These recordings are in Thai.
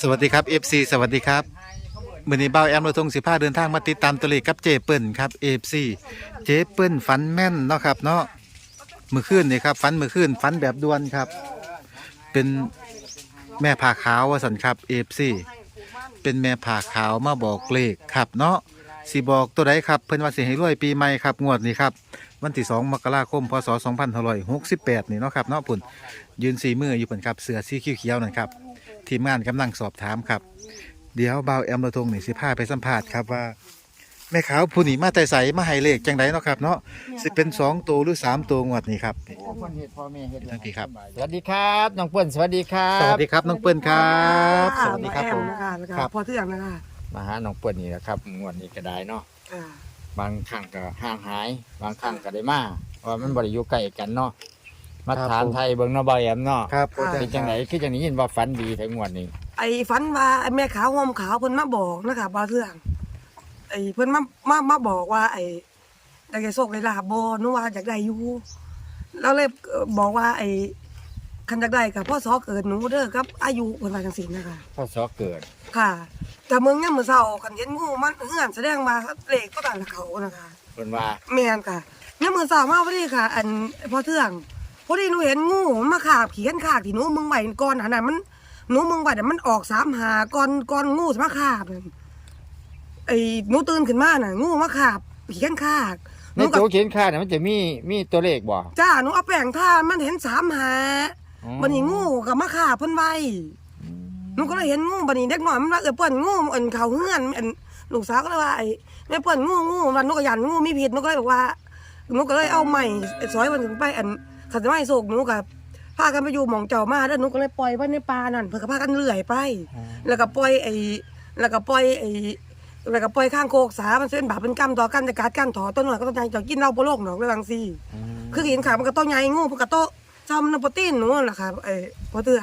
สวัสดีครับ FC สวัสดีครับมือนี้เบ้าแอมเราทงสิพาเดินทางมาติดตามตัวเลขกับเจเปิลครับ FC เจเปิลฝันแม่นเนาะครับเนาะมือขึ้นนี่ครับฝันมือขึ้นฝันแบบด่วนครับ เป็นแม่ผ่าขาววสันครับ FC เป็นแม่ผ่าขาวมาบอกเลขครับเนาะสิบอกตัวใดครับ เพิ่นว่าสิให้รวยปีใหม่ครับงวดนี้ครับ วันที่2มกราคมพศ2568นี่เนาะครับเนาะปุ่นยืนสีมืออยู่ปุ่นครับเสือสีเขียวๆนั่นครับ ทีมงานกำลังสอบถามครับ เดี๋ยวเบาวแอมระทงนี่สิพาไปสัมภาษณ์ครับว่าแม่ขาวผู้นี้มาแต่ใสมาให้เลขจังไดเนาะครับเนาะสิเป็นสองตัวหรือสามตัวงวดนี้ครับคนเฮ็ดพ่อแม่เฮ็ดทั้งพี่ครับ สวัสดีครับน้องเปิ้ลสวัสดีครับสวัสดีครับน้องเปิ้ลครับสสวัวัสสดีดีคครัรับบผผมมนะคะแล้วก็ครับ พอเที่ยงนะคะมาหาน้องเปิ้ลนี่แหละครับงวดนี้ก็ได้เนาะค่ะบางครั้งก็ห่างหาย บางครั้งก็ได้มาเพราะมันบ่ได้อยู่ใกล้กันเนาะ มาถามไทยเบิ่งเนาะบ่แอมเนาะครับเป็นจังไดคือจังนี้ยินว่าฝันดีทั้งงวดนี้ ไอ้ฝันว่าไอ้แม่ขาวห่มขาวเพิ่นมาบอกนะคะพอเที่ยงไอ้เพิ่นมามามาบอกว่า ไอ้ได้แก่โชคได้ลาบบ่หนูว่าอยากได้อยู่แล้วเลยเอ่อบอกว่า ไอ้คันอยากได้กับพ่อสอเกิดหนูเด้อครับ อายุเพิ่นว่าจังซี่นะคะพ่อสอเกิด ค่ะ แต่เมืองยามมื้อเช้าคันเห็นงูมันเฮือนแสดงว่าเลขก็ตามเขานะคะเพิ่นว่าแม่นค่ะเนี่ยามมือสาวมาพอดีค่ะ อันพอเทื่องพ อดีหนูเห็นงูมันมาขาบเขียนขาบที่หนูมึงไหวก่อนหนานั้นมันหนูมึงไหวแต่มันออกสามหาก่อนก่อนงูจะมาขาบนั่นไอ้หนูตื่นขึ้นมาน่ะ งูมาขาบเขียนขาบหในนูกับโต๊ะเขียนค่าเนี่ยมันจะมีมีตัวเลขบ่จ้าหนูเอาแป้งทามันเห็นสามหาอ๋อบันนี้งูกับมาขาบเพิ่นไว้หนูก็เลยเห็นงูบันนี้เด็กน้อยมันว่าเออเปิ้นงูอันเขาเฮือนอันลูกสาวก็เลยว่าไอ้แม่เปิ้นงูงูมันหนูก็ยันงูมีพิษหนูก็เลยบอกว่าหนูก็เลยเอาใหม่ซอยมันถึงไปอัน ขัดไม้โศกหนูกับพากันไปอยู่หมองเจ้ามาแล้วหนูก็เลยปล่อยไว้ในป่านั่นเพื่อก็พากันเลื่อยไป แล้วก็ปล่อยไอ้แล้วก็ปล่อยไอ้แล้วก็ปล่อยข้างโคกสา มันเป็นบาปเป็นกรรมต่อกันแต่การกันถอต้นหน่อยก็ต้องใจจะกินเหล้าโปโลกหนอกเรื่องซี่คือเห็นขามันก็โต้ใหญ่งูมันก็โต้จำนโปรตีนหนูนั่นแหละค่ะไอ้พ่อเตือ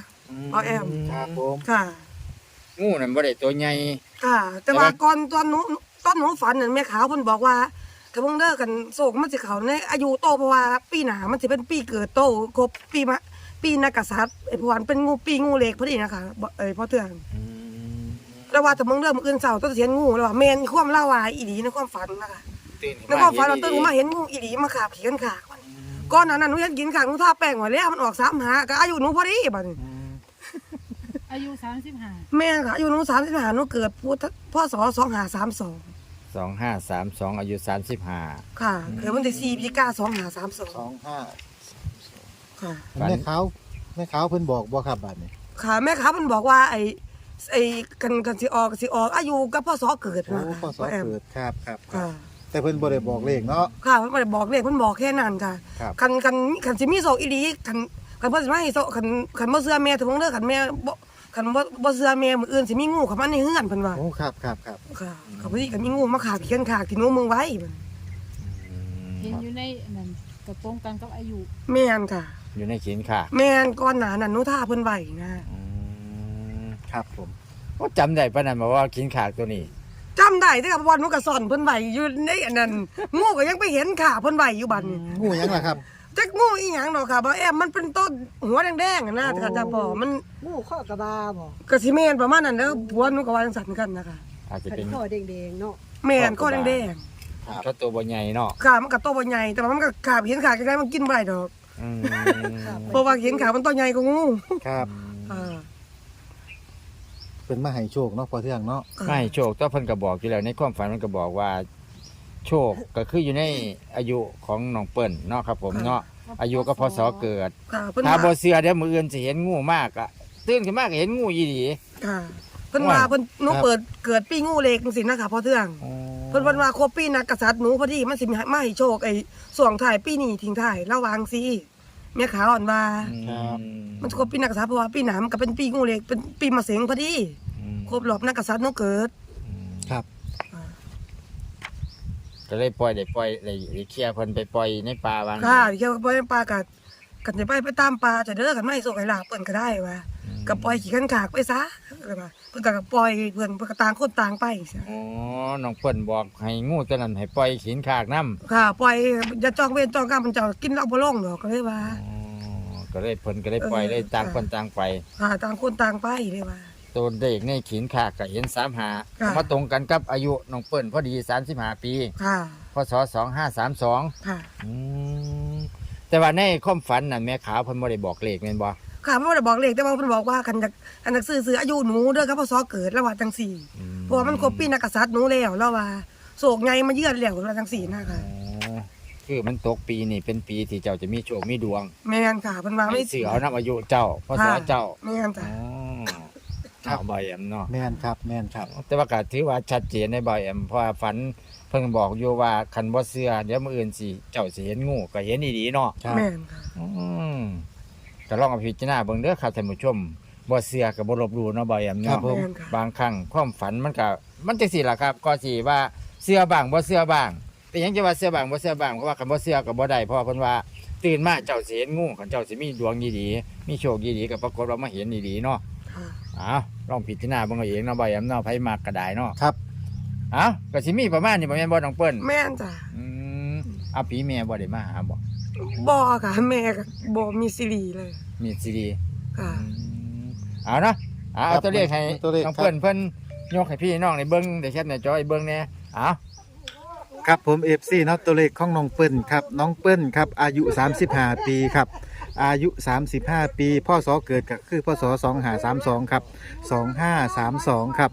เอาแอมครับผมค่ะงูนั่นบ่ได้ตัวใหญ่ค่ะ แต่ว่าก่อนตอนหนูตอนหนูฝันนั่นแม่ขาวเพิ่นบอกว่า ถ้าเพิ่งเลิกกันโศกมันสิเขาในอายุโตเพราะว่าปีหน้ามันสิเป็นปีเกิดโตครบปีมะปีนักกษัตริย์ไอ้พวนเป็นงูปีงูเล็กพอดีนะคะบ่เอ้ยพ่อเตือนแล้วว่าแต่เมื่อเริ่มออื่นเสาร์ต้องเสียนงูแล้วว่าแม่นความเล่าว่าอีหลีในความฝันนะคะตื่นในความฝันเราตื่นมาเห็นงูอีหลีมาขาบเขียนขาบมันก่อนหน้านั้นหนูเห็นกินขาหนูทาแป้งไว้แล้วมันออกสามหาก็อายุหนูพอดีบัดนี้อายุสามสิบห้าแม่ค่ะอายุหนูสามสิบห้าหนูเกิดพุทธพ่อสอสองหาสามสอง สองห้าสามสองอายุสามสิบห้า ค่ะเกิดวันที่สี่พฤศจิกาสองหาสามสองสองห้าค่ะแม่ขาวแม่ขาวเพิ่นบอกบ่ครับบัดนี้ค่ะแม่ค้ามันบอกว่าไอ้ไอ้กันกันสิออกสิออกอายุกับพ่อสอเกิดโอ้นะพ่อสอแอมเกิดครับครับครัค่ะบแต่เพิ่นบ่ได้บอกเลขเนาะ ค่ะมันไม่ได้บอกเลขมันบอกแค่นั้นค่ะครับ คันคันคันสิมีโศกอีหลีคันคันเพิ่นสิมาให้โศกคันคันบ่เชื่อแม่ถึงเด้อคันแม่บ่ คันบ่บ่เชื่อแม่มื้ออื่นสิมีงูเข้ามาในเฮือนเพิ่นว่าโอ้ครับครับครับค่ะเขาพอดีก็มีงูมาขาบเขียนขากที่หนูมึงไว้เห็นอยู่ในนั่นกระโปรงกันกับอายุแม่นค่ะ อยู่ในเขียนค่าแม่นก่อนหน้านั้นหนูท่าเพิ่นไว้นะครับผมว่าจำได้ปะนั่นมาว่าขินขากตัวนี้ จำได้แต่กับวันหนูก็ซ่อนเพิ่นไว้อยู่ในอันนั้นงูก็ยังไปเห็นขาเพิ่นไว้อยู่บัดนี้ งูหยังล่ะครับ จักงูอีหยังดอกค่ะบ่แอมมันเป็นต้นหัวแดงๆอะนะแต่จะบอกมันงูข้อกระบาบ่ก็สิแม่นประมาณนั้นเด้อผัวหนูก็ว่าจังซั่นกันนะคะอาจจะขันเป็นข้อแดงๆเนาะแม่นก็แดงเขาตัวบ่ใหญ่เนาะๆขามันก็โตบ่ใหญ่แต่ว่ามันก็ขาเห็นขาจังไดมันกินบ่ได้ดอกอืมเพราะว่าเห็นขามันโตใหญ่กว่างูครับอ่าเพิ่นมาให้โชคเนาะพอเที่ยงเนาะ ไม่โชคตัวเพิ่นก็บอกอยู่แล้วในความฝันมันก็บอกว่า โชคก็คืออยู่ในอายุของน้องเปิ้ลเนาะครับ ผมเนาะอายุก็พศเกิด ค่ะเพิ่นถ้าว่าบ่เชื่อเดี๋ยวมื้ออื่นสิเห็นงูมากอะตื่นขึ้นมาก็เห็นงูอีหลีค่ะเพิ่นว่าเพิ่นหนูเปิดเกิดปีงูเล็กจังซี่นะคะพ่อเทือง เพิ่นเพิ่นว่าครบปีนักกษัตริย์หนูพอดีมันสิมาให้โชคไอ้ส่วงท้ายปีนี้ทิ้งท้ายระวังสิแม่ขาวอ่อนว่าครับมันครบปีนักกษัตริย์เพราะว่าปีหน้ามันก็เป็นปีงูเล็กเป็นปีมะเสงพอดีอืมครบรอบนักกษัตริย์หนูเกิด ครับ ก็เลยปล่อยได้ปล่อยได้ได้เคลียร์เพิ่นไปปล่อยในป่าบางค่ะเกี่ยวกับปล่อยปลากัดกันจะไปไปตามปลาจะเด้อกันไม่ส่งให้ลาบเปิ้นก็ได้ว่าก็ปล่อยขี้กันขากไปซะเลยว่าเพิ่นก็ปล่อยเพิ่นเพิ่นก็ต่างคนต่างไปซะอ๋อน้องเปิ้ลบอกให้งูตัวนั้นให้ปล่อยขินขากน้ำค่ะ ปล่อยอย่าจองเวรจองกรรมมันจะกินเหล้าบ่ลงดอกก็เลยว่าอ๋อก็เลยเพิ่นก็เลยปล่อยเออเลยต่างค่ะคนต่างไปค่ะต่างคนต่างไปเลยว่า ตัวเลขในขีนขากก็เห็นสามหาค่ะ มาตรงกันกับอายุน้องเปิ้ลพอดีสามสิบห้าปีค่ะ พศสองห้าสามสองค่ะแต่ว่าในความฝันน่ะแม่ขาวเพิ่นบ่ได้บอกเลขแม่นบ่ค่ะไม่ได้บอกเลขแต่ว่าเพิ่นบอกว่าคันจากคันจากซื้อซื้ออายุหนูเด้อครับพศเกิดแล้วว่าจังสี่เพราะว่ามันครบปีนักกษัตริย์หนูแล้วแล้วว่าโศกไงมาเยือนแล้วว่าจังสี่นะคะอ๋อคือมันตกปีนี่เป็นปีที่เจ้าจะมีโชคมีดวงแม่นค่ะเพิ่นว่าไม่ ให้สื่อเอานับอายุเจ้าพศเจ้า แม่นอ๋จ้ะอ ข่าวบ่อยแอมเนาะแม่นครับแม่นครับ แต่ว่าก็ถือว่าชัดเจนในบ่อยแอมเพราะว่าฝันเพิ่งบอกอยู่ว่าคันบ่เชื่อเดี๋ยวมื้ออื่นสิเจ้าสิเห็นงูก็เห็นดีๆเนาะครับ แม่นค่ะ อืมก็ลองเอาพิจารณาเบิ่งเด้อครับท่านผู้ชมบ่เชื่อก็บ่ลบหลู่เนาะบ่อยแอมครัเนาะบผมแม่นค่ะบางครั้งความฝันมันก็มันจังซี่ล่ะครับ ก็สิว่าเชื่อบ้างบ่เชื่อบ้าง แต่ยังจะว่าเชื่อบ้างบ่เชื่อบ้างเพราะว่าคันบ่เชื่อก็บ่ได้เพราะว่าเพิ่นว่า ตื่นมาเจ้าสิเห็นงูคันเจ้าสิมีดวงดีๆมีโชคดีๆก็ปรากฏว่ามาเห็นดีๆเนาะค่ะ อ้าวลองพิจารณาเบิ่งเอาเองเนาะบ่อยแอมเนาะไผมากก็ได้เนาะครับอ้าวก็สิมีประมาณนี้บ่แม่นบ่น้องเปิ้ลแม่นจ้ะอืมเอาปีแม่บ่ได้มาหาบ่บ่ค่ะ แม่ก็บ่มีซีรีส์เลยมีซีดีค่ะเอาเนาะเอาครัเอาบตัวเลขให้ตัวเลขน้องครับเปิ้ลเพิ่นยกให้พี่น้องในเบิ่งได้แคปในจอให้เบิ่งแหน่เอาครับผม FC เนาะตัวเลขของน้องเปิ้ลครับน้องเปิ้ลครับอายุ 35 ปีครับ อายุ 35 ปี พ่อสอเกิดก็คือพ่อสอ2532 ครับ 2532 ครับ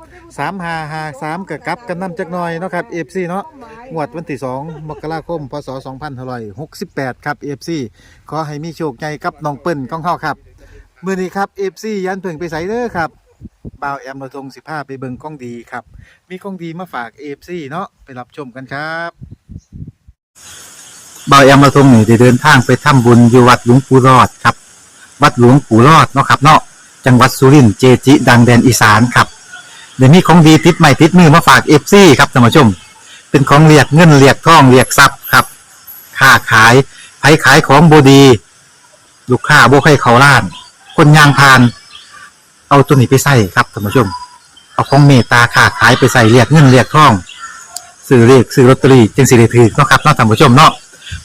3553กับกับกันนำจักหน่อยเนาะครับ FC เนาะงวดวันที่2มกราคมพศ2568 ครับ FC ขอให้มีโชคใหญ่กับน้องเปิ้ลของเฮาครับมื้อนี้ครับ FC ยันเพิ่งไปไสเด้อครับบ่าวแอมเราทง15ไปเบิงกล้องดีครับ มีของดีมาฝาก AFC เนาะไปรับชมกันครับ บายอามาทรงนี่ได้เดินทางไปทำบุญอยู่วัดหลวงปู่รอดครับ วัดหลวงปู่รอดเนาะครับเนาะจังหวัดสุรินทร์เจจิ ดังแดนอีสานครับเดี๋ยวนี้ของดีติดใหม่ติดมือมาฝาก FC ครับท่านผู้ชม เป็นของเรียกเงินเรียกทองเรียกทรัพย์ครับค้าขายไผขายของบดี ลูกค้าบ่ให้เขาล้าน คนยางพาน เอาตัวนี้ไปใส่ครับท่านผู้ชม เอาของเมตตาค้าขายไปใส่เรียกเงินเรียกทองซื้อเรียกซื้อลอตเตอรี่จึงสิได้ถือเนาะครับเนาะท่านผู้ชมเนาะ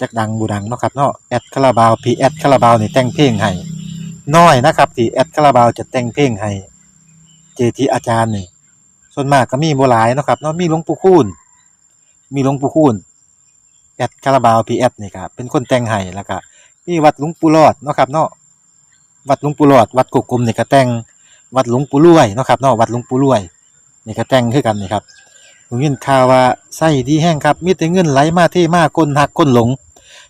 จักดังบูดังเนาะครับเนาะแอดคาราบาวพีแอดคาราบาวนี่แต่งเพลงให้น้อยนะครับที่แอดคาราบาวจะแต่งเพลงให้เจทีอาจารย์นี่ส่วนมากก็มีบ่หลายเนาะครับเนาะมีหลวงปู่คูณมีหลวงปู่คูณแอดคาราบาวพีแอดนี่ครับเป็นคนแต่งให้แล้วก็มีวัดหลวงปู่หลอดเนาะครับเนาะวัดหลวงปู่หลอด วัดกุกกลมนี่ก็แต่งวัดหลวงปู่รวยเนาะครับเนาะวัดหลวงปู่รวยนี่ก็แต่งคือกันนี่ครับผมยินข่าวว่าไส้ดีแห้งครับมีแต่เงินไหลมาเทมาก้นหักก้นหลง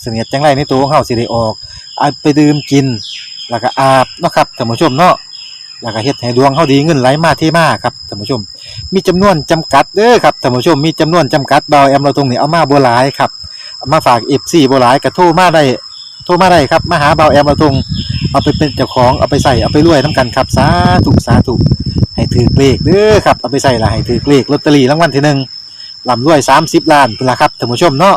เสนียดจังไรในตัวของเฮาสิได้ออกเอาไปดื่มกิน แล้วก็อาบเนาะครับท่านผู้ชมเนาะแล้วก็เฮ็ดให้ดวงเฮาดีเงินไหลมาเทมาครับท่านผู้ชม มีจำนวนจำกัดเด้อครับท่านผู้ชมมีจำนวนจำกัดดาแอมเราตรงนี้เอามาบ่หลายครับมาฝาก FC บ่หลายก็โทรมาได้โทรมาได้ครับมาหาเบาแอมเราตรงเอาไปเป็นเจ้าของเอาไปใส่เอาไปรวยนํกันครับสาธุสาธุให้ถือเลขเด้อครับเอาไปใส่ละให้ถือเลขลอตเตอรี่รางวัลที่หนึ่งลำรวยสามสิบล้านพุ่นละครับท่านผู้ชมเนาะ